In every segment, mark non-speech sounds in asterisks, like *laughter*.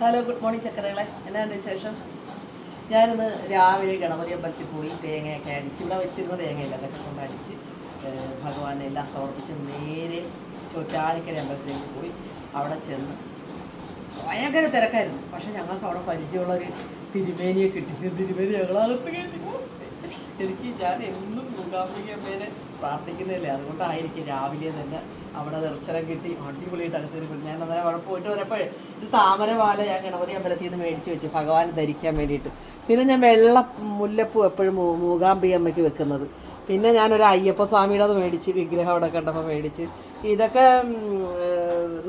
Hello good morning ചക്കരകളെ. എന്നാണ് വിശേഷം? ഞാനിന്ന് രാവിലെ ഗണപതി അമ്പലത്തിൽ പോയി തേങ്ങയൊക്കെ അടിച്ച് ഇവിടെ വെച്ചിരുന്ന തേങ്ങയില്ല അതൊക്കെ കൊണ്ട് അടിച്ച് ഭഗവാനെ എല്ലാം സമർപ്പിച്ച് നേരെ ചോറ്റാനിക്കര അമ്പലത്തിലേക്ക് പോയി അവിടെ ചെന്ന്. ഭയങ്കര തിരക്കായിരുന്നു. പക്ഷെ ഞങ്ങൾക്ക് അവിടെ പരിചയമുള്ളൊരു തിരുമേനിയെ കിട്ടി. തിരുമേനി ഞങ്ങളകത്ത് കയറ്റി. എനിക്ക് ഞാൻ എന്നും മൂകാംബിക അമ്മേനെ പ്രാർത്ഥിക്കുന്നില്ലേ അതുകൊണ്ടായിരിക്കും രാവിലെ തന്നെ അവിടെ ദർശനം കിട്ടി. അടിപൊളിയായിട്ട് അകത്ത് ഞാൻ അന്നേരം അവിടെ പോയിട്ട് വരപ്പോഴേ ഒരു താമരമാല ഞാൻ ഗണപതി അമ്പലത്തിൽ നിന്ന് മേടിച്ച് വെച്ചു. ഭഗവാൻ ധരിക്കാൻ വേണ്ടിയിട്ട്. പിന്നെ ഞാൻ വെള്ള മുല്ലപ്പൂ എപ്പോഴും മൂകാംബി അമ്മയ്ക്ക് വെക്കുന്നത്. പിന്നെ ഞാനൊരു അയ്യപ്പ സ്വാമിയുടെ അത് മേടിച്ച് വിഗ്രഹം അവിടെ കണ്ടപ്പോൾ മേടിച്ച്. ഇതൊക്കെ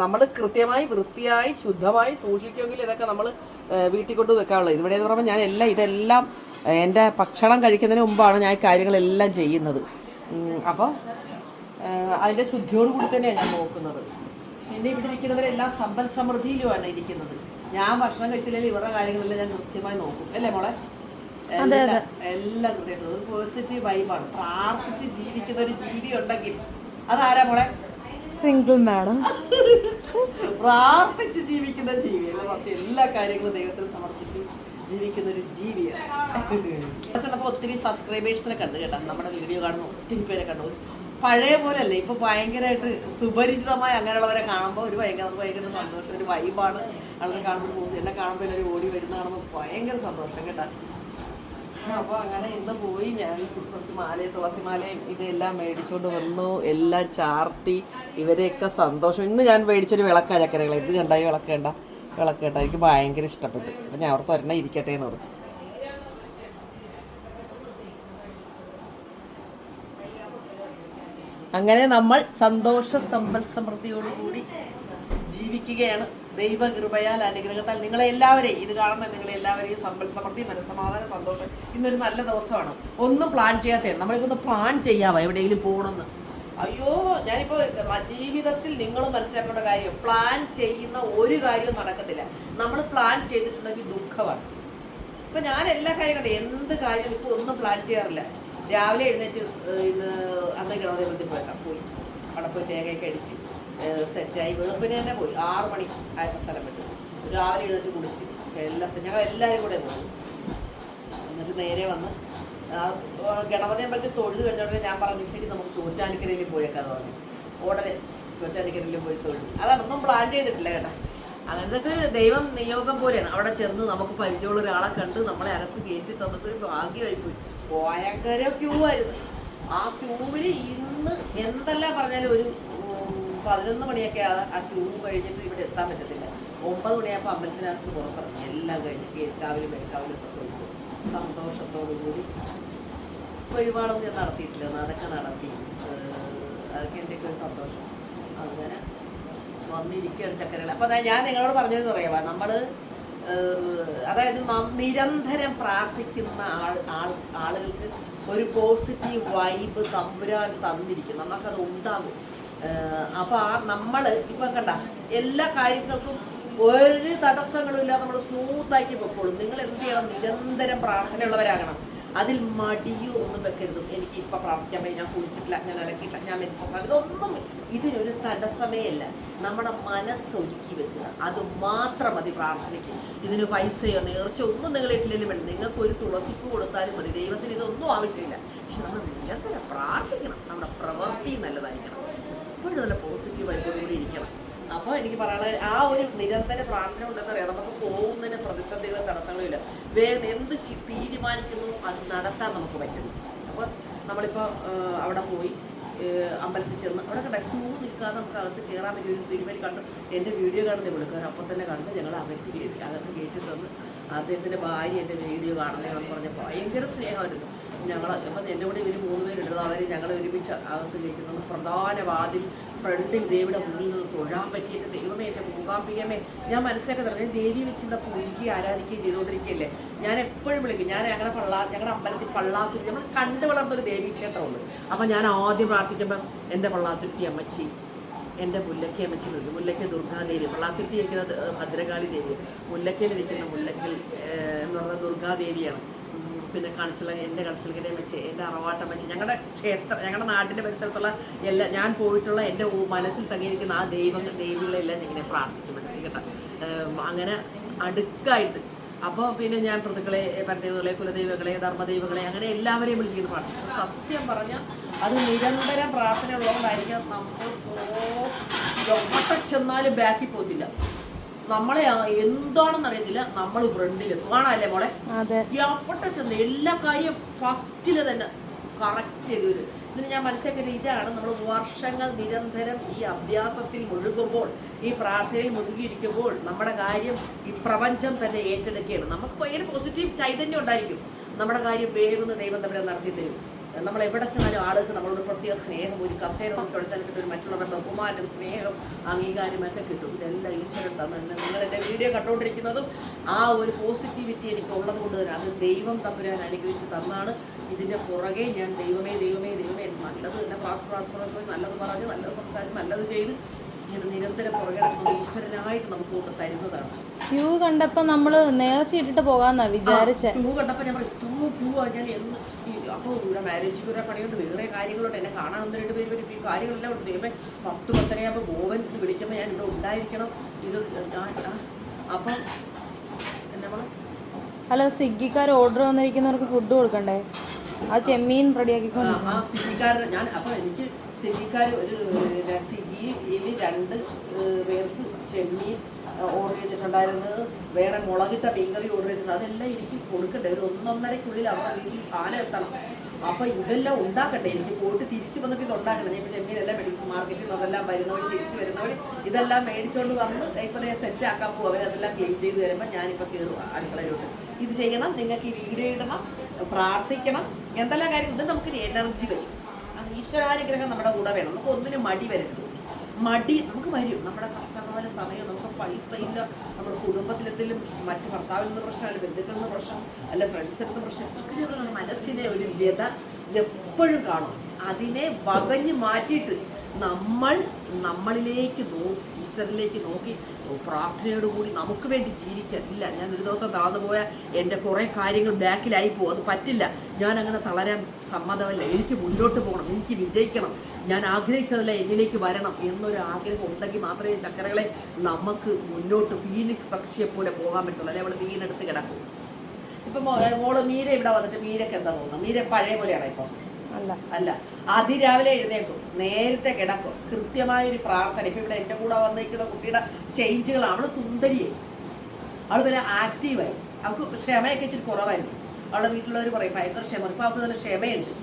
നമ്മൾ കൃത്യമായി വൃത്തിയായി ശുദ്ധമായി സൂക്ഷിക്കുമെങ്കിൽ ഇതൊക്കെ നമ്മൾ വീട്ടിൽ കൊണ്ട് വെക്കാനുള്ളത്. ഇവിടെ എന്ന് പറയുമ്പോൾ ഞാൻ എല്ലാം ഇതെല്ലാം എന്റെ ഭക്ഷണം കഴിക്കുന്നതിന് മുമ്പാണ് ഞാൻ കാര്യങ്ങളെല്ലാം ചെയ്യുന്നത്. അപ്പോൾ അതിന്റെ ശുദ്ധിയോട് കൂടി തന്നെയാണ് ഞാൻ നോക്കുന്നത്. എന്റെ ഇവിടെ ഇരിക്കുന്നവരെല്ലാം സമ്പൽ സമൃദ്ധിയിലുമാണ് ഇരിക്കുന്നത്. ഞാൻ ഭക്ഷണം കഴിച്ചില്ലെങ്കിൽ ഇവരുടെ കാര്യങ്ങളെല്ലാം ഞാൻ കൃത്യമായി നോക്കും. അല്ലേ മോളെ? എല്ലാം എല്ലാം കൃത്യമായിട്ട് ഒരു പോസിറ്റീവ് വൈബാണ് പ്രാർത്ഥിച്ച് ജീവിക്കുന്ന ഒരു ജീവി ഉണ്ടെങ്കിൽ. അതാരാ മോളെ? സിംഗിൾ മാഡം *laughs* പ്രാർത്ഥിച്ച് ജീവിക്കുന്ന ജീവി. എല്ലാ കാര്യങ്ങളും ദൈവത്തിൽ സമർപ്പിച്ച് ജീവിക്കുന്ന ഒരു ജീവിയാണ് ഒത്തിരി സബ്സ്ക്രൈബേഴ്സിനെ കണ്ടു കേട്ടോ. നമ്മുടെ വീഡിയോ കാണുന്ന ഒത്തിരി പേരെ കണ്ടു. പഴയ പോലെ അല്ലേ ഇപ്പൊ ഭയങ്കരമായിട്ട് സുപരിചിതമായി അങ്ങനെയുള്ളവരെ കാണുമ്പോൾ ഒരു ഭയങ്കര ഭയങ്കര സന്തോഷം. ഒരു വൈബാണ് ആളുകൾ കാണുമ്പോൾ പോകുന്നത് എന്നെ കാണുമ്പോൾ എല്ലാവരും ഓടി വരുന്ന കാണുമ്പോൾ ഭയങ്കര സന്തോഷം കേട്ടാ. അപ്പോൾ അങ്ങനെ ഇന്ന് പോയി ഞാൻ കുറച്ച് മാലയും തുളസി മാലയും ഇതെല്ലാം മേടിച്ചുകൊണ്ട് വന്നു. എല്ലാം ചാർത്തി. ഇവരെയൊക്കെ സന്തോഷം. ഇന്ന് ഞാൻ മേടിച്ചൊരു വിളക്കാ ചക്കരകളെ. ഇത് കണ്ടായി വിളക്ക് കണ്ട. വിളക്ക് കേട്ടോ. എനിക്ക് ഭയങ്കര ഇഷ്ടപ്പെട്ടു. അപ്പം ഞാൻ ഓർത്ത് ഒരെണ്ണം ഇരിക്കട്ടെ എന്ന് പറഞ്ഞു. അങ്ങനെ നമ്മൾ സന്തോഷ സമ്പൽ സമൃദ്ധിയോടുകൂടി ജീവിക്കുകയാണ്. ദൈവകൃപയാൽ അനുഗ്രഹത്താൽ നിങ്ങളെ എല്ലാവരെയും ഇത് കാണുന്ന നിങ്ങളെ എല്ലാവരെയും സമ്പൽ സമൃദ്ധി മനസ്സമാധാന സന്തോഷം ഇന്നൊരു നല്ല ദിവസമാണ്. ഒന്നും പ്ലാൻ ചെയ്യാത്തതാണ് ഒന്ന് പ്ലാൻ ചെയ്യാവോ? എവിടെയെങ്കിലും പോകണമെന്ന്. അയ്യോ ഞാനിപ്പോ ജീവിതത്തിൽ നിങ്ങൾ മനസ്സിലാക്കേണ്ട കാര്യം പ്ലാൻ ചെയ്യുന്ന ഒരു കാര്യവും നടക്കത്തില്ല. നമ്മൾ പ്ലാൻ ചെയ്തിട്ടുണ്ടെങ്കിൽ ദുഃഖമാണ്. ഇപ്പൊ ഞാൻ എല്ലാ കാര്യം കണ്ടു. എന്ത് കാര്യം ഇപ്പൊ ഒന്നും പ്ലാൻ ചെയ്യാറില്ല. രാവിലെ എഴുന്നേറ്റ് ഇന്ന് അന്ന് അമ്പലത്തിൽ പോയേക്കാം പോയി. അവിടെ പോയി തേങ്ങയൊക്കെ അടിച്ച് സെറ്റായി വെളുപ്പിന് തന്നെ പോയി. ആറ് മണി ആയപ്പോൾ സ്ഥലം വിട്ടു. രാവിലെ എഴുന്നേറ്റ് കുടിച്ച് എല്ലാ ഞങ്ങൾ എല്ലാവരും കൂടെ പോയി. എന്നിട്ട് നേരെ വന്ന് ഗണപതി അമ്പലത്തിൽ തൊഴുത് കഴിഞ്ഞാൽ ഞാൻ പറഞ്ഞു ഇനി നമുക്ക് ചോറ്റാനിക്കരയിൽ പോയേക്കാന്ന് പറഞ്ഞു. ഉടനെ ചോറ്റാനിക്കരയിൽ പോയി തൊഴുതു. ഒന്നും പ്ലാൻ ചെയ്തിട്ടില്ല കേട്ടോ. അങ്ങനത്തെ ഒരു ദൈവം നിയോഗം പോലെയാണ്. അവിടെ ചെന്ന് നമുക്ക് പരിചയമുള്ള ഒരാളെ കണ്ട് നമ്മളെ അകത്ത് കയറ്റി തന്നപ്പോൾ ഒരു ഭാഗ്യമായി പോയി ഭയങ്കര ക്യൂ ആയിരുന്നു. ആ ക്യൂവിൽ ഇന്ന് എന്തെല്ലാം പറഞ്ഞാലും ഒരു പതിനൊന്ന് മണിയൊക്കെ ആ ക്യൂ കഴിഞ്ഞിട്ട് ഇവിടെ എത്താൻ പറ്റത്തില്ല. ഒമ്പത് മണിയാകുമ്പോൾ അമ്പലത്തിനകത്ത് പുറത്തിറങ്ങി. എല്ലാം കഴിഞ്ഞ് കേൾക്കാവിലും എടുക്കാവിലും ഒക്കെ സന്തോഷത്തോടു കൂടി വഴിപാടൊന്നും ഞാൻ നടത്തിയിട്ടില്ല. അതൊക്കെ നടത്തി. അതൊക്കെ എന്റെ ഒരു സന്തോഷം. അങ്ങനെ വന്നിരിക്കുകയാണ് ചക്കരകൾ അപ്പോൾ ഞാൻ നിങ്ങളോട് പറഞ്ഞതെന്ന് പറയാം. നമ്മൾ അതായത് നിരന്തരം പ്രാർത്ഥിക്കുന്ന ആൾ ആൾ ആളുകൾക്ക് ഒരു പോസിറ്റീവ് വൈബ് തമ്പുരാൻ തന്നിരിക്കും. നമുക്കത് ഉണ്ടാകും. അപ്പോൾ ആ നമ്മൾ ഇപ്പം കണ്ട എല്ലാ കാര്യങ്ങൾക്കും ഒരു തടസ്സങ്ങളും ഇല്ലാതെ നമ്മൾ സ്മൂത്താക്കി പൊക്കോളും. നിങ്ങൾ എന്ത് ചെയ്യണം? നിരന്തരം പ്രാർത്ഥനയുള്ളവരാകണം. അതിൽ മടിയോ ഒന്നും വെക്കരുത്. എനിക്ക് ഇപ്പൊ പ്രാർത്ഥിക്കാൻ പറ്റി ഞാൻ കുളിച്ചിട്ടില്ല ഞാൻ അലക്കിയിട്ടില്ല ഞാൻ മെഡിസിൻ ഇതൊന്നും ഇതിനൊരു തടസ്സമേ അല്ല. നമ്മുടെ മനസ്സൊരുക്കി വെക്കുക. അത് മാത്രം മതി പ്രാർത്ഥനയ്ക്ക്. ഇതിന് പൈസയോ നേർച്ചയോ ഒന്നും നിങ്ങൾ ഇട്ടില്ലെങ്കിലും വേണ്ട. നിങ്ങൾക്ക് ഒരു തുളസിക്ക് കൊടുത്താലും മതി. ദൈവത്തിന് ഇതൊന്നും ആവശ്യമില്ല. പക്ഷെ നമ്മൾ നിരന്തരം പ്രാർത്ഥിക്കണം. നമ്മുടെ പ്രവൃത്തി നല്ലതായിരിക്കണം. എപ്പോഴും നല്ല പോസിറ്റീവ് വൈബോടുകൂടി ഇരിക്കണം. അപ്പോൾ എനിക്ക് പറയാനുള്ളത് ആ ഒരു നിരന്തര പ്രാർത്ഥന ഉണ്ടെന്ന് അറിയാം. നമുക്ക് പോകുന്നതിന് പ്രതിസന്ധികളും തടസ്സങ്ങളും ഇല്ല വേഗം എന്ത് തീരുമാനിക്കുന്നു അത് നടത്താൻ നമുക്ക് പറ്റുന്നു. അപ്പോൾ നമ്മളിപ്പോ അവിടെ പോയി അമ്പലത്തിൽ ചെന്ന് അവിടെ കണ്ട ക്യൂ നിൽക്കാതെ നമുക്ക് അകത്ത് കയറാൻ പറ്റിയ ഒരു തിരുമേനി കണ്ടു. എന്റെ വീഡിയോ കാണുന്ന വിളിക്കാൻ അപ്പം തന്നെ കണ്ട് ഞങ്ങൾ അകത്ത് അകത്ത് കയറ്റി തന്ന് അദ്ദേഹത്തിന്റെ ഭാര്യ എന്റെ വീഡിയോ കാണുന്നതെന്ന് പറഞ്ഞ ഭയങ്കര സ്നേഹമായിരുന്നു. ഞങ്ങൾ അപ്പം എന്റെ കൂടെ ഇവർ മൂന്ന് പേരുണ്ടല്ലോ അവർ ഞങ്ങൾ ഒരുമിച്ച് അകത്ത് കയറ്റുന്നത് പ്രധാന വാതിൽ ഫ്രണ്ടിൽ ദേവിയുടെ മുന്നിൽ നിന്ന് തൊഴാൻ പറ്റിയിട്ട് ദൈവമേ എന്റെ മൂകാംബികമേ ഞാൻ മനസ്സിലാക്കി തുടങ്ങി ദേവി വെച്ചിട്ട് പൂജിക്കുകയും ആരാധിക്കുകയും ചെയ്തുകൊണ്ടിരിക്കുകയല്ലേ? ഞാൻ എപ്പോഴും വിളിക്കും. ഞാൻ ഞങ്ങളുടെ പള്ളാ ഞങ്ങളുടെ അമ്പലത്തിൽ പള്ളാത്തുരുത്തി നമ്മൾ കണ്ടു വളർന്നൊരു ദേവീ ക്ഷേത്രമുണ്ട്. അപ്പം ഞാൻ ആദ്യം പ്രാർത്ഥിക്കുമ്പം എന്റെ പള്ളാത്തുരുത്തി അമ്മച്ചി എന്റെ മുല്ലക്കേ അമ്മച്ചി വിളിക്കും മുല്ലയ്ക്ക് ദുർഗാദേവി പള്ളാത്തുരുത്തി ഇരിക്കുന്നത് ഭദ്രകാളി ദേവി. മുല്ലയ്ക്കയിലിരിക്കുന്ന മുല്ലയ്ക്കൽ മുല്ലക്കൽ എന്ന് പറഞ്ഞാൽ ദുർഗാദേവിയാണ് പിന്നെ കണിച്ചുള്ള എന്റെ കാണിച്ചുള്ള വെച്ച് എന്റെ അറവാട്ട വെച്ച് ഞങ്ങളുടെ ക്ഷേത്ര ഞങ്ങളുടെ നാടിന്റെ പരിസരത്തുള്ള എല്ലാ ഞാൻ പോയിട്ടുള്ള എന്റെ മനസ്സിൽ തങ്ങിയിരിക്കുന്ന ആ ദൈവങ്ങൾ ദൈവങ്ങളെല്ലാം ഇങ്ങനെ പ്രാർത്ഥിച്ചു മനസ്സിലാക്കട്ടെ കേട്ടോ. അങ്ങനെ അടുക്കായിട്ട്. അപ്പോൾ പിന്നെ ഞാൻ പ്രതികളെ പരദൈവങ്ങളെ കുലദൈവങ്ങളെ ധർമ്മദൈവങ്ങളെ അങ്ങനെ എല്ലാവരെയും വിളിച്ചിട്ട് പ്രാർത്ഥിക്കും. സത്യം പറഞ്ഞാൽ അത് നിരന്തരം പ്രാർത്ഥന ഉള്ളതുകൊണ്ടായിരിക്കാം നമ്മൾ എവിടെ ചെന്നാലും ബാക്കി പോകത്തില്ല. നമ്മളെ എന്താണെന്ന് അറിയത്തില്ല നമ്മൾ ഫ്രണ്ടിൽ കാണാല്ലേ മോളെ? അതെ. എവിടെ ചെന്ന് എല്ലാ കാര്യം ഫസ്റ്റിൽ തന്നെ കറക്റ്റ് ചെയ്ത് വരും. ഇതിന് ഞാൻ മനസ്സിലാക്കിയത് ഇതാണ്. നമ്മൾ വർഷങ്ങൾ നിരന്തരം ഈ അഭ്യാസത്തിൽ മുഴുകുമ്പോൾ ഈ പ്രാർത്ഥനയിൽ മുഴുകിയിരിക്കുമ്പോൾ നമ്മുടെ കാര്യം ഈ പ്രപഞ്ചം തന്നെ ഏറ്റെടുക്കുകയാണ്. നമുക്ക് ഭയങ്കര പോസിറ്റീവ് ചൈതന്യം ഉണ്ടായിരിക്കും. നമ്മുടെ കാര്യം വേഗം ദൈവം തമ്മിൽ നടത്തി തരും നമ്മൾ എവിടെ ചെന്നാലും ആളുകൾക്ക് നമ്മളോട് പ്രത്യേക സ്നേഹം ഒരു കസേര നമുക്ക് എടുത്താൽ കിട്ടും മറ്റുള്ളവരുടെ ബഹുമാനം സ്നേഹം അംഗീകാരം ഒക്കെ കിട്ടും. ഇതെല്ലാം ഈശ്വരൻ തന്നെ. നിങ്ങൾ എന്റെ വീഡിയോ കണ്ടുകൊണ്ടിരിക്കുന്നതും ആ ഒരു പോസിറ്റിവിറ്റി എനിക്ക് ഉള്ളത് കൊണ്ട് തന്നെ അത് ദൈവം തമ്പുരാൻ അനുഗ്രഹിച്ച് തന്നാണ്. ഇതിന്റെ പുറകെ ഞാൻ ദൈവമേ ദൈവമേ ദൈവമേ നല്ലത് തന്നെ പ്രാർത്ഥന പ്രാർത്ഥന നല്ലത് പറഞ്ഞ് നല്ലത് സംസാരിച്ച് നല്ലത് ചെയ്ത് നിരന്തരം പുറകെ ഈശ്വരനായിട്ട് നമുക്ക് കൊണ്ട് തരുന്നതാണ്. ക്യൂ കണ്ടപ്പോ നമ്മൾ നേർച്ചയിട്ടിട്ട് പോകാന്നാ വിചാരിച്ചു. ക്യൂ കണ്ടപ്പോൾ ഞാൻ ക്യൂ ആ ഞാൻ എന്ന് അപ്പോൾ ഇവിടെ മാരേജ് കുറെ പണിയുണ്ട്. വേറെ കാര്യങ്ങളുണ്ട് എന്നെ കാണാൻ ഒന്ന് രണ്ട് പേര് വരും ഈ കാര്യങ്ങളെല്ലാം ഉണ്ട്. ദൈവമേ പത്ത് പത്തരയാകുമ്പോൾ ഗോവൻ വിളിക്കുമ്പോൾ ഞാൻ ഇവിടെ ഉണ്ടായിരിക്കണം. ഇത് അപ്പം എന്നാ അല്ല സ്വിഗ്ഗിക്കാർ ഓർഡർ വന്നിരിക്കുന്നവർക്ക് ഫുഡ് കൊടുക്കണ്ടേ? ആ ചെമ്മീൻ റെഡിയാക്കി റെഡിയാക്കിക്കൊണ്ട് ആ സ്വിഗ്ഗിക്കാർ ഞാൻ അപ്പോൾ എനിക്ക് സ്വിഗ്ഗിക്കാർ ഒരു സ്വിഗ്ഗി സ്വിഗ്ഗിയിൽ രണ്ട് പേർക്ക് ചെമ്മീൻ ഓർഡർ ചെയ്തിട്ടുണ്ടായിരുന്നത്. വേറെ മുളകിട്ട മീൻകറി ഓർഡർ ചെയ്തിട്ടുണ്ട്. അതെല്ലാം എനിക്ക് കൊടുക്കണ്ടേ? ഒരു ഒന്നൊന്നരക്കുള്ളിൽ അവരുടെ വീട്ടിൽ സാധനം എത്തണം. അപ്പോൾ ഇതെല്ലാം ഉണ്ടാക്കട്ടെ എനിക്ക് പോയിട്ട് തിരിച്ചു വന്നിട്ട് ഇത് ഉണ്ടാക്കണം ഇപ്പോൾ ചെമ്മീനെല്ലാം മേടിച്ച് മാർക്കറ്റിൽ നിന്ന് അതെല്ലാം വരുന്നവർ തിരിച്ചു വരുന്നവർ ഇതെല്ലാം മേടിച്ചുകൊണ്ട് വന്ന് ഇപ്പം സെറ്റ് ആക്കാൻ പോകും അവരതെല്ലാം ക്ലീൻ ചെയ്ത് വരുമ്പോൾ ഞാനിപ്പോൾ കയറും അടുക്കളയിലോട്ട്. ഇത് ചെയ്യണം. നിങ്ങൾക്ക് ഈ വീഡിയോ ഇടണം. പ്രാർത്ഥിക്കണം. എന്തെല്ലാം കാര്യം? ഇത് നമുക്കൊരു എനർജി വരും. ഈശ്വരാനുഗ്രഹം നമ്മുടെ കൂടെ വേണം. നമുക്ക് ഒന്നിനും മടി വരരുത്. മടി. നമുക്ക് വരും നമ്മുടെ കഷ്ടകാല സമയം നമുക്ക് പൈസ ഇല്ല. നമ്മുടെ കുടുംബത്തിലെന്തെങ്കിലും മറ്റ് ഭർത്താവിൽ നിന്ന് പ്രശ്നം അല്ല ബന്ധുക്കളിൽ നിന്ന് പ്രശ്നം അല്ല ഫ്രണ്ട്സിൽ നിന്ന് പ്രശ്നം അങ്ങനെയുള്ള നമ്മുടെ മനസ്സിനെ ഒരു വ്യത എപ്പോഴും കാണും. അതിനെ വകഞ്ഞ് മാറ്റിയിട്ട് നമ്മൾ നമ്മളിലേക്ക് നോക്കി ഈശ്വരനിലേക്ക് നോക്കി പ്രാർത്ഥനയോടുകൂടി നമുക്ക് വേണ്ടി ജീവിക്കാൻ. ഇല്ല ഞാൻ ഒരു ദിവസം തളർന്നു പോയാൽ എന്റെ കുറേ കാര്യങ്ങൾ ബാക്കിലായി പോകും. അത് പറ്റില്ല. ഞാൻ അങ്ങനെ തളരാൻ സമ്മതമല്ല. എനിക്ക് മുന്നോട്ട് പോകണം. എനിക്ക് വിജയിക്കണം. ഞാൻ ആഗ്രഹിച്ചതല്ല എന്നിലേക്ക് വരണം എന്നൊരു ആഗ്രഹം ഉണ്ടെങ്കിൽ മാത്രമേ ചക്കരകളെ നമുക്ക് മുന്നോട്ട് ഫീനിക്സ് പക്ഷിയെ പോലെ പോകാൻ പറ്റുള്ളൂ. അല്ലെ? അവൾ വീണെടുത്ത് കിടക്കും. ഇപ്പം മോൾ മീര ഇവിടെ വന്നിട്ട് മീരക്ക് എന്താ തോന്നുന്നത്? മീര പഴയ പോലെയാണ് ഇപ്പം? അല്ല. അല്ല. അതിരാവിലെ എഴുന്നേക്കും നേരത്തെ കിടക്കും. കൃത്യമായ ഒരു പ്രാർത്ഥന. ഇപ്പൊ ഇവിടെ എന്റെ കൂടെ വന്നിരിക്കുന്ന കുട്ടിയുടെ ചേഞ്ചുകളാണ് അവൾ സുന്ദരിയായി. അവൾ പിന്നെ ആക്റ്റീവായി അവൾക്ക് ക്ഷമയൊക്കെ ഇച്ചിരി കുറവായിരുന്നു. അവളുടെ വീട്ടിലുള്ളവർ പറയും ഭയങ്കര ക്ഷമ. ഇപ്പൊ അവൾക്ക് നല്ല ക്ഷമയുണ്ട്.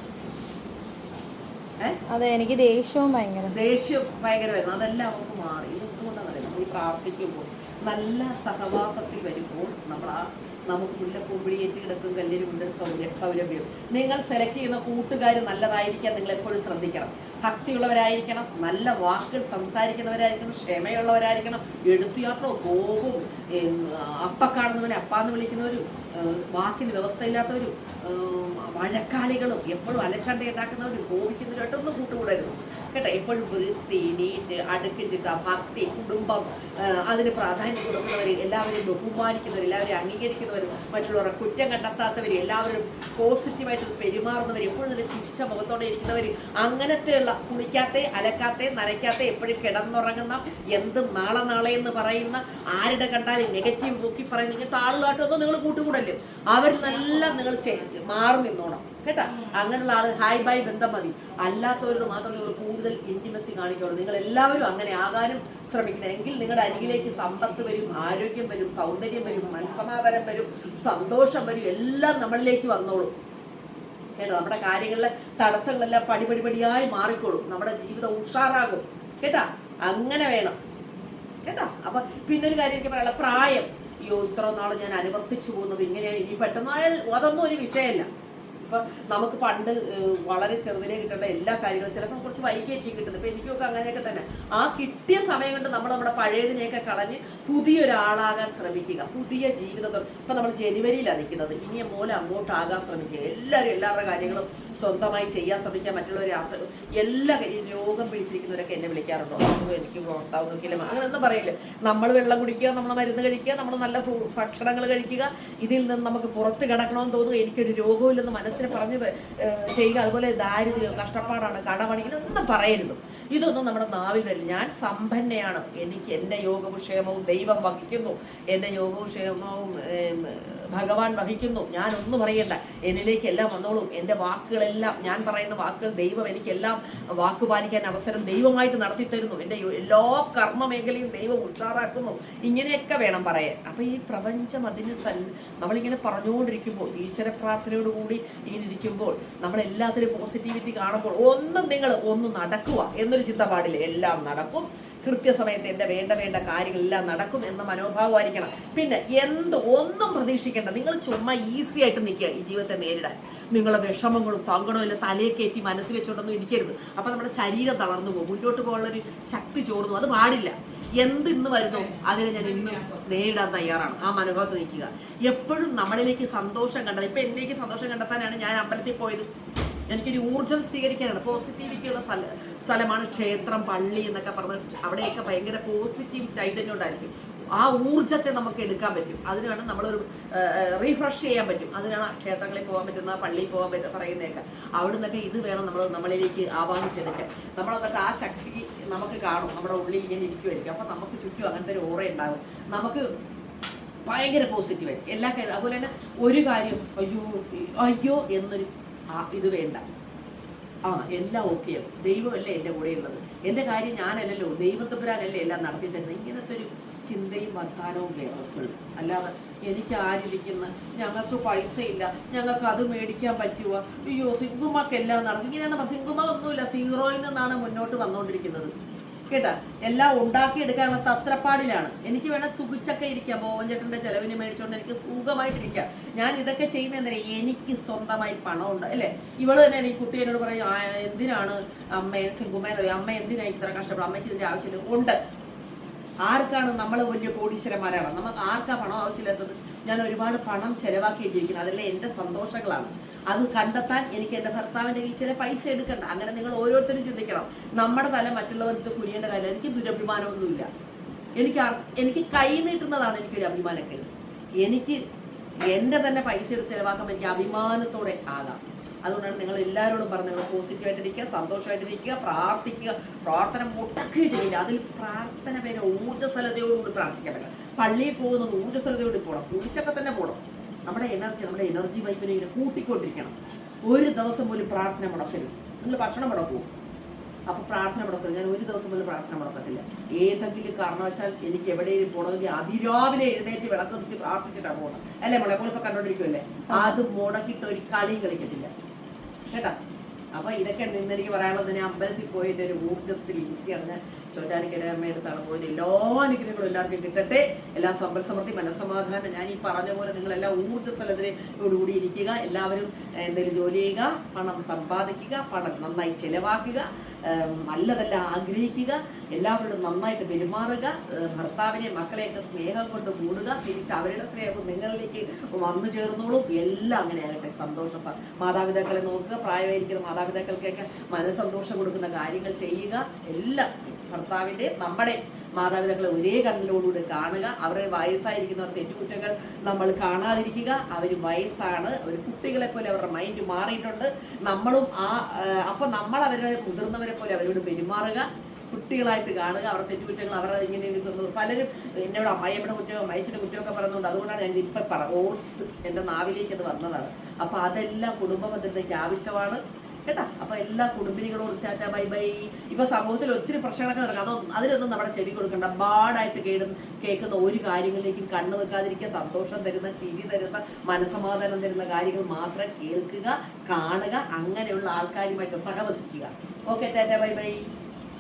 അതെ എനിക്ക് ദേഷ്യവും ഭയങ്കര. ദേഷ്യം ഭയങ്കരമായിരുന്നു. അതെല്ലാം അവർക്ക് മാറി. ഇതുകൊണ്ടാണ് പറയുന്നത് നമ്മൾ ഈ പ്രാർത്ഥിക്കുമ്പോൾ നല്ല സഹവാസത്തിൽ വരുമ്പോൾ നമ്മൾ ആ നമുക്ക് മുല്ലപ്പൂമ്പിഴിയേറ്റ് കിടക്കും കല്ലിനുണ്ട് സൗര സൗരഭ്യം. നിങ്ങൾ സെലക്ട് ചെയ്യുന്ന കൂട്ടുകാർ നല്ലതായിരിക്കാൻ നിങ്ങൾ എപ്പോഴും ശ്രദ്ധിക്കണം. ഭക്തിയുള്ളവരായിരിക്കണം നല്ല വാക്കുകൾ സംസാരിക്കുന്നവരായിരിക്കണം ക്ഷമയുള്ളവരായിരിക്കണം. എടുത്തുയാത്രോ കോപവും അപ്പ കാണുന്നവനെ അപ്പാന്ന് വിളിക്കുന്നവരും വാക്കിന് വ്യവസ്ഥയില്ലാത്തവരും വഴക്കാളികളും എപ്പോഴും അലച്ചണ്ട ഉണ്ടാക്കുന്നവരും കോപിക്കുന്നവരുമായിട്ടൊന്നും കൂട്ടുകൂടരുത്. കേട്ടോ എപ്പോഴും വൃത്തി നീറ്റ് അടുക്ക് ചിട്ട ഭക്തി കുടുംബം അതിന് പ്രാധാന്യം കൊടുക്കുന്നവർ എല്ലാവരും ബഹുമാനിക്കുന്നവർ എല്ലാവരെയും അംഗീകരിക്കുന്നവർ മറ്റുള്ളവരെ കുറ്റം കണ്ടെത്താത്തവർ എല്ലാവരും പോസിറ്റീവായിട്ട് പെരുമാറുന്നവർ എപ്പോഴും നല്ല ചിരിച്ച മുഖത്തോടെ ഇരിക്കുന്നവർ അങ്ങനത്തെയുള്ള കുളിക്കാത്ത അലക്കാത്ത നനയ്ക്കാത്ത എപ്പോഴും കിടന്നുറങ്ങുന്ന എന്തും നാളെ നാളെ എന്ന് പറയുന്ന ആരുടെ കണ്ടാലും നെഗറ്റീവ് നോക്കി പറയുന്ന ഇങ്ങനത്തെ ആളുകളായിട്ടൊന്നും നിങ്ങൾ കൂട്ടുകൂടല്ലോ? അവരിൽ നല്ല നിങ്ങൾ മാറി നിന്നോണം. കേട്ടാ? അങ്ങനെയുള്ള ആൾ ഹായ് ബൈ ബന്ധം മതി. അല്ലാത്തവരോട് മാത്രം നിങ്ങൾ കൂടുതൽ ഇന്റിമസി കാണിക്കണം. നിങ്ങൾ എല്ലാവരും അങ്ങനെ ആകാനും ശ്രമിക്കണം. എങ്കിൽ നിങ്ങളുടെ അരികിലേക്ക് സമ്പത്ത് വരും ആരോഗ്യം വരും സൗന്ദര്യം വരും മനസമാധാനം വരും സന്തോഷം വരും എല്ലാം നമ്മളിലേക്ക് വന്നോളും. കേട്ടോ? നമ്മുടെ കാര്യങ്ങളിലെ തടസ്സങ്ങളെല്ലാം പടിപടി പടിയായി മാറിക്കോളും. നമ്മുടെ ജീവിതം ഉഷാറാകും. കേട്ടാ? അങ്ങനെ വേണം. കേട്ടാ? അപ്പൊ പിന്നെ ഒരു കാര്യം എനിക്ക് പറയാനുള്ള പ്രായം. അയ്യോ ഇത്ര നാൾ ഞാൻ അനുവർത്തിച്ചു പോകുന്നത് ഇങ്ങനെയാണ്. ഇനി പെട്ടെന്നായാൽ അതൊന്നും ഒരു വിഷയമല്ല. ഇപ്പൊ നമുക്ക് പണ്ട് വളരെ ചെറുതിലേ കിട്ടേണ്ട എല്ലാ കാര്യങ്ങളും ചിലപ്പോൾ കുറച്ച് വൈകിയായിരിക്കും കിട്ടുന്നത്. ഇപ്പൊ എനിക്കൊക്കെ അങ്ങനെയൊക്കെ തന്നെ. ആ കിട്ടിയ സമയം കൊണ്ട് നമ്മൾ നമ്മുടെ പഴയതിനെയൊക്കെ കളഞ്ഞ് പുതിയൊരാളാകാൻ ശ്രമിക്കുക. പുതിയ ജീവിതം ഇപ്പൊ നമ്മൾ ജനുവരിയിലാണ് നിൽക്കുന്നത്. ഇനി പോലെ അങ്ങോട്ടാകാൻ ശ്രമിക്കുക. എല്ലാവരും എല്ലാവരുടെ കാര്യങ്ങളും സ്വന്തമായി ചെയ്യാൻ ശ്രമിക്കാൻ മറ്റുള്ളവരെ ആശ്രയം എല്ലാ രോഗം പിടിച്ചിരിക്കുന്നവരൊക്കെ എന്നെ വിളിക്കാറുണ്ടോ. അസുഖം എനിക്ക് ഭർത്താവ് നോക്കിയില്ല അങ്ങനെയൊന്നും പറയില്ല. നമ്മൾ വെള്ളം കുടിക്കുക നമ്മൾ മരുന്ന് കഴിക്കുക നമ്മൾ നല്ല ഭക്ഷണങ്ങൾ കഴിക്കുക ഇതിൽ നിന്ന് നമുക്ക് പുറത്ത് കിടക്കണമെന്ന് തോന്നുക എനിക്കൊരു രോഗമില്ലെന്ന് മനസ്സിന് പറഞ്ഞ് ചെയ്യുക. അതുപോലെ ദാരിദ്ര്യം കഷ്ടപ്പാടാണ് കടപണി ഇതൊന്നും പറയരുത്. ഇതൊന്നും നമ്മുടെ നാവിൽ വരില്ല. ഞാൻ സമ്പന്നയാണ്. എനിക്ക് എന്റെ യോഗവിഷയമവും ദൈവം വഹിക്കുന്നു. എന്റെ യോഗവിഷയമവും ഏം, ഭഗവാൻ വഹിക്കുന്നു. ഞാൻ ഒന്നും പറയണ്ട. എന്നിലേക്ക് എല്ലാം വന്നോളൂ. എന്റെ വാക്കുകളെല്ലാം ഞാൻ പറയുന്ന വാക്കുകൾ ദൈവം എനിക്കെല്ലാം വാക്ക് പാലിക്കാൻ അവസരം ദൈവമായിട്ട് നടത്തിത്തരുന്നു എന്റെ എല്ലാ കർമ്മ മേഖലയും ദൈവം ഉഷാറാക്കുന്നു. ഇങ്ങനെയൊക്കെ വേണം പറയാൻ. അപ്പം ഈ പ്രപഞ്ചം അതിന് സൻ നമ്മളിങ്ങനെ പറഞ്ഞുകൊണ്ടിരിക്കുമ്പോൾ ഈശ്വര പ്രാർത്ഥനയോടുകൂടി ഇങ്ങനെ ഇരിക്കുമ്പോൾ നമ്മളെല്ലാത്തിലും പോസിറ്റിവിറ്റി കാണുമ്പോൾ ഒന്നും നിങ്ങൾ ഒന്നും നടക്കുക എന്നൊരു ചിന്ത പാടില്ല. എല്ലാം നടക്കും. കൃത്യസമയത്ത് എന്റെ വേണ്ട വേണ്ട കാര്യങ്ങളെല്ലാം നടക്കും എന്ന മനോഭാവമായിരിക്കണം. പിന്നെ എന്ത് ഒന്നും പ്രതീക്ഷിക്കേണ്ട. നിങ്ങൾ ചുമ്മാ ഈസി ആയിട്ട് നിൽക്കുക ഈ ജീവിതത്തെ നേരിടാൻ. നിങ്ങളെ വിഷമങ്ങളും സങ്കടവും എല്ലാം തലയെ കയറ്റി മനസ്സിൽ വെച്ചോണ്ടൊന്നും ഇരിക്കരുത്. അപ്പം നമ്മുടെ ശരീരം തളർന്നു പോകും. മുന്നോട്ട് പോകാനുള്ളൊരു ശക്തി ചോർന്നു അത് പാടില്ല. എന്ത് ഇന്ന് വരുന്നു അതിനെ ഞാൻ ഇന്ന് നേരിടാൻ തയ്യാറാണ്. ആ മനോഭാവത്ത് നിൽക്കുക. എപ്പോഴും നമ്മളിലേക്ക് സന്തോഷം കണ്ടത് ഇപ്പം എന്നിലേക്ക് സന്തോഷം കണ്ടെത്താനാണ് ഞാൻ അമ്പലത്തിൽ പോയത്. എനിക്കൊരു ഊർജം സ്വീകരിക്കാനാണ്. പോസിറ്റിവിറ്റിയുള്ള സ്ഥലമാണ് ക്ഷേത്രം പള്ളി എന്നൊക്കെ പറഞ്ഞ് അവിടെയൊക്കെ ഭയങ്കര പോസിറ്റീവ് ചൈതന്യം ഉണ്ടായിരിക്കും. ആ ഊർജത്തെ നമുക്ക് എടുക്കാൻ പറ്റും. അതിനാണ് നമ്മളൊരു റീഫ്രഷ് ചെയ്യാൻ പറ്റും. അതിനാണ് ക്ഷേത്രങ്ങളിൽ പോകാൻ പറ്റുന്ന പള്ളിയിൽ പോകാൻ പറ്റുന്ന പറയുന്നതൊക്കെ. അവിടെ നിന്നൊക്കെ ഇത് വേണം നമ്മൾ നമ്മളിലേക്ക് ആവാഹിച്ചെടുക്കാൻ. നമ്മൾ എന്നിട്ട് ആ ശക്തി നമുക്ക് കാണും. നമ്മുടെ ഉള്ളിൽ ഇങ്ങനെ ഇരിക്കുമായിരിക്കും അപ്പം നമുക്ക് ചുറ്റും അങ്ങനത്തെ ഒരു ഓറ ഉണ്ടാകും. നമുക്ക് ഭയങ്കര പോസിറ്റീവായിരിക്കും എല്ലാ കാര്യം അതുപോലെ തന്നെ ഒരു കാര്യം അയ്യോ അയ്യോ എന്നൊരു ഇത് വേണ്ട. ആ എല്ലാം ഓക്കെയാണ് ദൈവമല്ലേ എന്റെ കൂടെയുള്ളത്? എന്റെ കാര്യം ഞാനല്ലല്ലോ. ദൈവത്തപ്പുരാനല്ലേ എല്ലാം നടത്തി തരുന്നത്? ഇങ്ങനത്തെ ഒരു ചിന്തയും വർത്താനവും എപ്പോഴും അല്ലാതെ എനിക്ക് ആരിരിക്കുന്ന ഞങ്ങൾക്ക് പൈസ ഇല്ല ഞങ്ങൾക്ക് അത് മേടിക്കാൻ പറ്റുമോ അയ്യോ സിംഗുമാക്ക് എല്ലാം നടക്കും ഇങ്ങനെയാണ് സിംഗുമ ഒന്നുമില്ല. സീറോയിൽ നിന്നാണ് മുന്നോട്ട് വന്നുകൊണ്ടിരിക്കുന്നത്. കേട്ടാ? എല്ലാം ഉണ്ടാക്കിയെടുക്കാനുള്ള തത്രപ്പാടിലാണ്. എനിക്ക് വേണം സുഖിച്ചൊക്കെ ഇരിക്കാം. ബോവൻചേട്ടന്റെ ചെലവിന് മേടിച്ചുകൊണ്ട് എനിക്ക് സുഖമായിട്ടിരിക്കാം. ഞാൻ ഇതൊക്കെ ചെയ്യുന്നതിന് എനിക്ക് സ്വന്തമായി പണമുണ്ട് അല്ലേ? ഇവൾ തന്നെ എനിക്ക് കുട്ടി എന്നോട് പറയും "ആ, എന്തിനാണ് അമ്മയെ സിംഗുമ്മയെന്ന് പറയും? അമ്മ എന്തിനാണ് ഇത്ര കഷ്ടപ്പെടും അമ്മയ്ക്ക് ഇതിന്റെ ആവശ്യമില്ല. ഉണ്ട്. ആർക്കാണ് നമ്മൾ വലിയ കോടീശ്വരന്മാരാണ്? നമുക്ക് ആർക്കാ പണം ആവശ്യമില്ലാത്തത്? ഞാൻ ഒരുപാട് പണം ചെലവാക്കി ജീവിക്കുന്നത് അതെല്ലാം എന്റെ സന്തോഷങ്ങളാണ്. അത് കണ്ടെത്താൻ എനിക്ക് എന്റെ ഭർത്താവിന്റെ കയ്യിൽ ചില പൈസ എടുക്കണ്ട. അങ്ങനെ നിങ്ങൾ ഓരോരുത്തരും ചിന്തിക്കണം. നമ്മുടെ തല മറ്റുള്ളവർക്ക് കുരിയേണ്ട കാര്യം എനിക്ക് ദുരഭിമാനമൊന്നുമില്ല. എനിക്ക് എനിക്ക് കൈ നീട്ടുന്നതാണ് എനിക്കൊരു അഭിമാനക്കേട്. എനിക്ക് എന്റെ തന്നെ പൈസ എടുത്ത് ചെലവാക്കാൻ എനിക്ക് അഭിമാനത്തോടെ ആകാം. അതുകൊണ്ടാണ് നിങ്ങൾ എല്ലാവരോടും പറഞ്ഞു നിങ്ങൾ പോസിറ്റീവായിട്ടിരിക്കുക സന്തോഷമായിട്ടിരിക്കുക പ്രാർത്ഥിക്കുക പ്രാർത്ഥന മുട്ടക്കുകയും ചെയ്യില്ല. അതിൽ പ്രാർത്ഥന പേരെ ഊർജസ്വലതയോടുകൂടി പ്രാർത്ഥിക്കാൻ പറ്റില്ല. പള്ളിയിൽ പോകുന്നത് ഊർജസ്വലതയോട് പോകണം കുളിച്ചൊക്കെ തന്നെ പോകണം നമ്മുടെ എനർജി നമ്മുടെ എനർജി വൈപ്പിനെ ഇങ്ങനെ കൂട്ടിക്കൊണ്ടിരിക്കണം. ഒരു ദിവസം പോലും പ്രാർത്ഥന മുടക്കരുത്. നിങ്ങൾ ഭക്ഷണം മുടക്കുമോ അപ്പൊ പ്രാർത്ഥന മുടക്കരുത്. ഞാൻ ഒരു ദിവസം പോലും പ്രാർത്ഥന മുടക്കത്തില്ല. ഏതെങ്കിലും കാരണവശാൽ എനിക്ക് എവിടെയും പോകണമെങ്കിൽ അതിരാവിലെ എഴുന്നേറ്റ് വിളക്ക് വെച്ച് പ്രാർത്ഥിച്ചിട്ടാണ് പോകണം അല്ലേ മോളെ? ഇപ്പൊ കണ്ടോണ്ടിരിക്കുമല്ലേ അത് മുടക്കിയിട്ട് ഒരു കളിയും കളിക്കത്തില്ല. കേട്ടാ? അപ്പൊ ഇതൊക്കെ ഇന്ന് എനിക്ക് പറയാനുള്ളത് ഞാൻ അമ്പലത്തിൽ പോയിട്ട് ഒരു ഊർജത്തിൽ ഇരിക്കുകയാണ്. ചോറ്റാനിക്കരമ്മയുടെ പോയത്. എല്ലാ അനുഗ്രഹങ്ങളും എല്ലാവർക്കും കിട്ടട്ടെ. എല്ലാ സമ്പൽ സമൃദ്ധി മനസ്സമാധാനം. ഞാൻ ഈ പറഞ്ഞ പോലെ നിങ്ങൾ എല്ലാ ഊർജസ്വലതയോടുകൂടി ഇരിക്കുക. എല്ലാവരും എന്തെങ്കിലും ജോലി ചെയ്യുക പണം സമ്പാദിക്കുക പണം നന്നായി ചെലവാക്കുക നല്ലതെല്ലാം ആഗ്രഹിക്കുക. എല്ലാവരോടും നന്നായിട്ട് പെരുമാറുക ഭർത്താവിനെ മക്കളെയൊക്കെ സ്നേഹം കൊണ്ട് കൂടുക തിരിച്ച് അവരുടെ സ്നേഹം നിങ്ങളിലേക്ക് വന്നു ചേർന്നോളും. എല്ലാം അങ്ങനെ ആകട്ടെ. സന്തോഷം. മാതാപിതാക്കളെ നോക്കുക പ്രായമായിരിക്കുന്ന മാതാപിതാക്കൾക്കൊക്കെ മനസ്സന്തോഷം കൊടുക്കുന്ന കാര്യങ്ങൾ ചെയ്യുക. എല്ലാം ഭർത്താവിന്റെ നമ്മുടെ മാതാപിതാക്കളെ ഒരേ കണ്ണിലോടുകൂടി കാണുക. അവരുടെ വയസ്സായിരിക്കുന്നവർ തെറ്റുകുറ്റങ്ങൾ നമ്മൾ കാണാതിരിക്കുക. അവർ വയസ്സാണ്. അവർ കുട്ടികളെ പോലെ അവരുടെ മൈൻഡ് മാറിയിട്ടുണ്ട്. നമ്മളും ആ, അപ്പം നമ്മൾ അവരുടെ മുതിർന്നവരെ പോലെ അവരോട് പെരുമാറുക. കുട്ടികളായിട്ട് കാണുക അവരുടെ തെറ്റുകുറ്റങ്ങൾ അവരുടെ ഇങ്ങനെ എടുക്കുന്നത് പലരും എന്നോട് അമ്മയമ്മയുടെ കുറ്റവും അമ്മയച്ചിയുടെ കുറ്റമൊക്കെ പറയുന്നുണ്ട്. അതുകൊണ്ടാണ് ഞാൻ ഇപ്പം പറ ഓർത്ത് എന്റെ നാവിലേക്ക് അത് വന്നതാണ്. അപ്പം അതെല്ലാം കുടുംബ ബന്ധത്തേക്ക് ആവശ്യമാണ്. കേട്ടാ? അപ്പൊ എല്ലാ കുടുംബിനികളോടും ടാറ്റ ബൈ ബൈ. ഇപ്പൊ സമൂഹത്തിൽ ഒത്തിരി പ്രശ്നങ്ങളൊക്കെ നടക്കും അതൊന്നും അതിലൊന്നും നമ്മുടെ ചെവി കൊടുക്കണ്ട. ബാഡായിട്ട് കേടും കേൾക്കുന്ന ഒരു കാര്യങ്ങളിലേക്കും കണ്ണു വെക്കാതിരിക്കുക സന്തോഷം തരുന്ന ചിരി തരുന്ന മനസമാധാനം തരുന്ന കാര്യങ്ങൾ മാത്രം കേൾക്കുക കാണുക അങ്ങനെയുള്ള ആൾക്കാരുമായിട്ട് സഹവസിക്കുക. Okay tata bye bye.